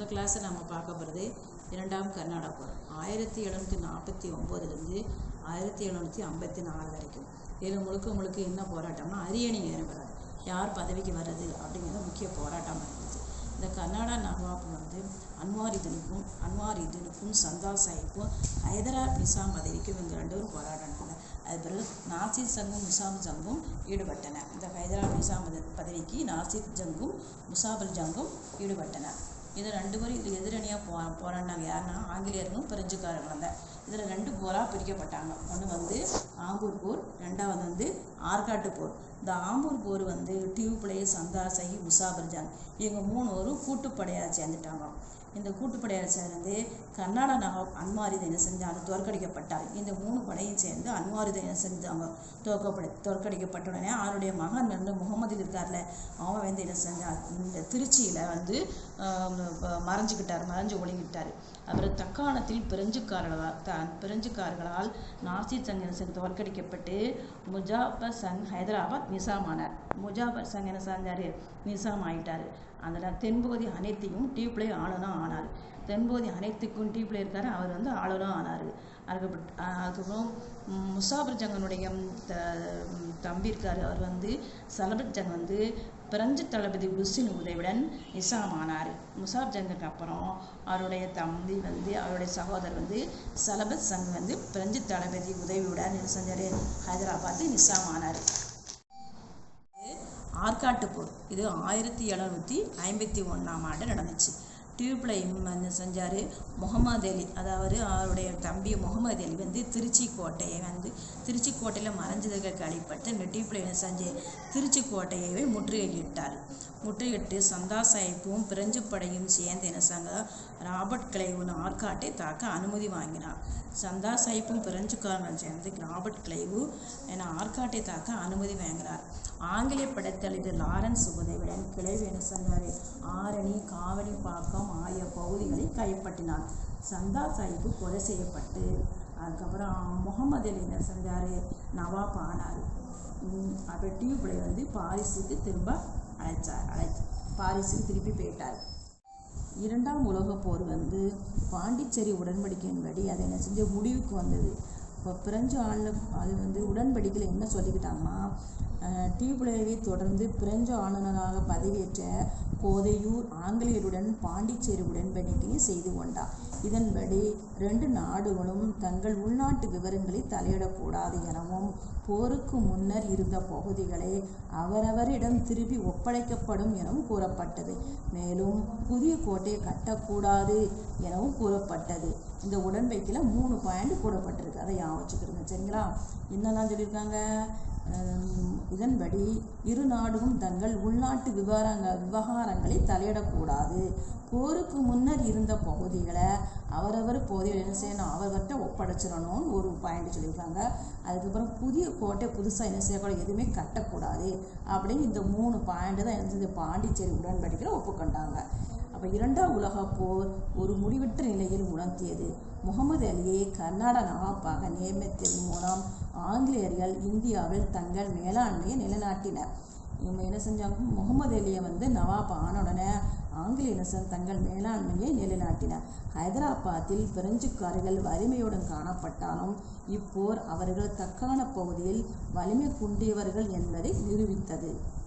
இந்த கிளாஸை நம்ம பார்க்க போகிறது இரண்டாம் கர்நாடக போர். ஆயிரத்தி எழுநூற்றி நாற்பத்தி ஒம்போதுலேருந்து ஆயிரத்தி எழுநூற்றி ஐம்பத்தி நாலு வரைக்கும். இதில் முழுக்க முழுக்க என்ன போராட்டம்னா அரியணை ஏறுகிறது யார் பதவிக்கு வர்றது அப்படிங்கிறது முக்கிய போராட்டமாக இருந்துச்சு. இந்த கர்நாடகா நவாப் வந்து அன்வாரிதனுக்கும் அன்வாரிதனுக்கும் சந்தா சாஹிப்பும் ஹைதராபாத் நிசாம் பதவிக்கும் இந்த ரெண்டு பேரும் போராடினாங்க. அது பிறகு நாசிர் சங்கும் முசாம் ஜங்கும் ஈடுபட்டன. இந்த ஹைதராபாத் நிசாம் பதவிக்கு நாசிர் ஜங்கும் முசாபல் ஜங்கும் ஈடுபட்டன. இது ரெண்டு பேரும் இதில் எதிரணியாக போ போராடினாங்க யாருன்னா ஆங்கிலேயர்களும் பிரெஞ்சுக்காரர்களும் தான். இதில் ரெண்டு போராக பிரிக்கப்பட்டாங்க. ஒன்று வந்து ஆம்பூர் போர் ரெண்டாவது வந்து ஆற்காட்டு போர். இந்த ஆம்பூர் போர் வந்து டியூப்ளே சந்தாசகி உஷா பிரஜான் இவங்க மூணு பேரும் கூட்டுப்படையாக சேர்ந்துட்டாங்க இந்த கூட்டுப்படையாக சேர்ந்து கர்நாடக நவாப் அன்மாரிதை என்ன செஞ்சாங்க தோற்கடிக்கப்பட்டார். இந்த மூணு படையும் சேர்ந்து அன்மாரிதை என்ன செஞ்சாங்க தோற்கப்பட தோற்கடிக்கப்பட்ட உடனே அவருடைய மகன் வந்து முகமது இருக்கார்ல அவன் வந்து என்ன செஞ்சான் இந்த திருச்சியில் வந்து மறைஞ்சிக்கிட்டார் மறைஞ்சுக்கிட்டார் மறைஞ்சு ஒழுங்கிட்டார். அப்புறம் தக்காணத்தில் பிரெஞ்சுக்காரர்களால் த பிரெஞ்சுக்காரர்களால் நாசி சங் என்ன செஞ்சு தோற்கடிக்கப்பட்டு முஜாபர் சங் ஹைதராபாத் நிசாம் ஆனார் முஜாபர் சங் என்ன செஞ்சார்? நிசாம் ஆயிட்டார் அதில் தென்பகுதி அனைத்தையும் டியூப்ளே ஆளுனா ஆனார். தென்போதி அனைத்துக்கும் டியூப்ளே இருக்கார். அவர் வந்து ஆளுநரும் ஆனார். அதுக்கப்புறம் அதுக்கப்புறம் முசாபர் ஜங்கனுடைய த- தம்பி இருக்கார். அவர் வந்து சலபத் ஜங் வந்து பிரெஞ்சு தளபதி உசின் உதவியுடன் நிசாம் ஆனார். முசாப் ஜங்குக்கு அப்புறம் அவருடைய தம்பி வந்து அவருடைய சகோதரர் வந்து சலபத் சங் வந்து பிரெஞ்சு தளபதி உதவியுடன் என்ன செஞ்சார் ஹைதராபாத்து நிசாம் ஆனார். ஆற்காட்டு போர். இது ஆயிரத்தி எழுநூற்றி ஐம்பத்தி ஒன்றாம் ஆண்டு நடந்துச்சு. டியூப்லையும் செஞ்சார். முகமது அலி அதாவது அவருடைய தம்பி முகமது அலி வந்து திருச்சி கோட்டையை வந்து திருச்சி கோட்டையில் மறைஞ்சதுக்கு கழிப்பட்டு இந்த டியூப்லை என்ன திருச்சி கோட்டையவே முற்றுகையிட்டார். முற்றுகையிட்டு சந்தா சாஹிப்பும் பிரெஞ்சு படையும் சேர்ந்து என்ன செஞ்சாங்க? ராபர்ட் கிளைவுன் ஆற்காட்டை தாக்க அனுமதி வாங்கினார். சந்தா சாஹிப்பும் பிரெஞ்சுக்காரர்கள் சேர்ந்து ராபர்ட் கிளைவு என ஆற்காட்டை தாக்க அனுமதி வாங்கினார். ஆங்கிலேய படைத்தலைவர் லாரன்ஸ் உதவியுடன் கிளைவு என செஞ்சார் ஆரணி காவடி பாக்கம் ஆகிய பகுதிகளை கைப்பற்றினார். சந்தா சாஹிப்பு கொலை செய்யப்பட்டு அதுக்கப்புறம் முகமது அலி என்ன செஞ்சார் நவாப் ஆனார். அப்போ அப்புறம் டியூப்ளை வந்து பாரிஸுக்கு திரும்ப அழைச்சார். அழைச்சி பாரிஸுக்கு திருப்பி போயிட்டார். இரண்டாம் உலகப் போர் வந்து பாண்டிச்சேரி உடன்படிக்கையின்படி அதை என்ன செஞ்ச முடிவுக்கு வந்தது. இப்போ பிரெஞ்சு ஆளு அது வந்து உடன்படிக்கையில் என்ன சொல்லிக்கிட்டாங்கன்னா டியூப்ளேவை தொடர்ந்து பிரெஞ்சு ஆளுநராக பதவியேற்ற கோதையூர் ஆங்கிலேயருடன் பாண்டிச்சேரி உடன்படிக்கையை செய்து கொண்டார். இதன்படி ரெண்டு நாடுகளும் தங்கள் உள்நாட்டு விவரங்களை தலையிடக்கூடாது எனவும் போருக்கு முன்னர் இருந்த பகுதிகளை அவரவரிடம் திருப்பி ஒப்படைக்கப்படும் எனவும் கூறப்பட்டது. மேலும் புதிய கோட்டையை கட்டக்கூடாது எனவும் கூறப்பட்டது. இந்த உடன்பைக்கில் மூணு பாயிண்ட் கூடப்பட்டிருக்கு அதை ஞாபகம் வச்சுக்கிறோங்க. சரிங்களா? என்னெல்லாம் சொல்லியிருக்காங்க? இதன்படி இரு நாடுகளும் தங்கள் உள்நாட்டு விவகாரங்க விவகாரங்களை தலையிடக்கூடாது. போருக்கு முன்னர் இருந்த பகுதிகளை அவரவர் போதையில் என்ன செய்யணும்? அவர்கிட்ட ஒப்படைச்சிடணும்னு ஒரு பாயிண்ட் சொல்லியிருக்காங்க. அதுக்கப்புறம் புதிய கோட்டை புதுசாக என்ன செய்யக்கூடாது? எதுவுமே கட்டக்கூடாது அப்படின்னு இந்த மூணு பாயிண்ட் தான் என்ன செஞ்சு பாண்டிச்சேரி உடன்படிக்கையில் ஒப்புக்கொண்டாங்க. அப்போ இரண்டாம் உலகப் போர் ஒரு முடிவற்ற நிலையில் உணர்த்தியது. முகமது அலியை கர்நாடக நவாப்பாக நியமித்ததன் மூலம் ஆங்கிலேயர்கள் இந்தியாவில் தங்கள் மேலாண்மையை நிலைநாட்டினர். இவங்க என்ன செஞ்சாங்க? முகமது அலியை வந்து நவாப் ஆன உடனே ஆங்கிலேயர்கள் தங்கள் மேலாண்மையை நிலைநாட்டினர். ஹைதராபாத்தில் பிரெஞ்சுக்காரர்கள் வலிமையுடன் காணப்பட்டாலும் இப்போர் அவர்கள் தக்கான பகுதியில் வலிமை குண்டியவர்கள் என்பதை நிரூபித்தது.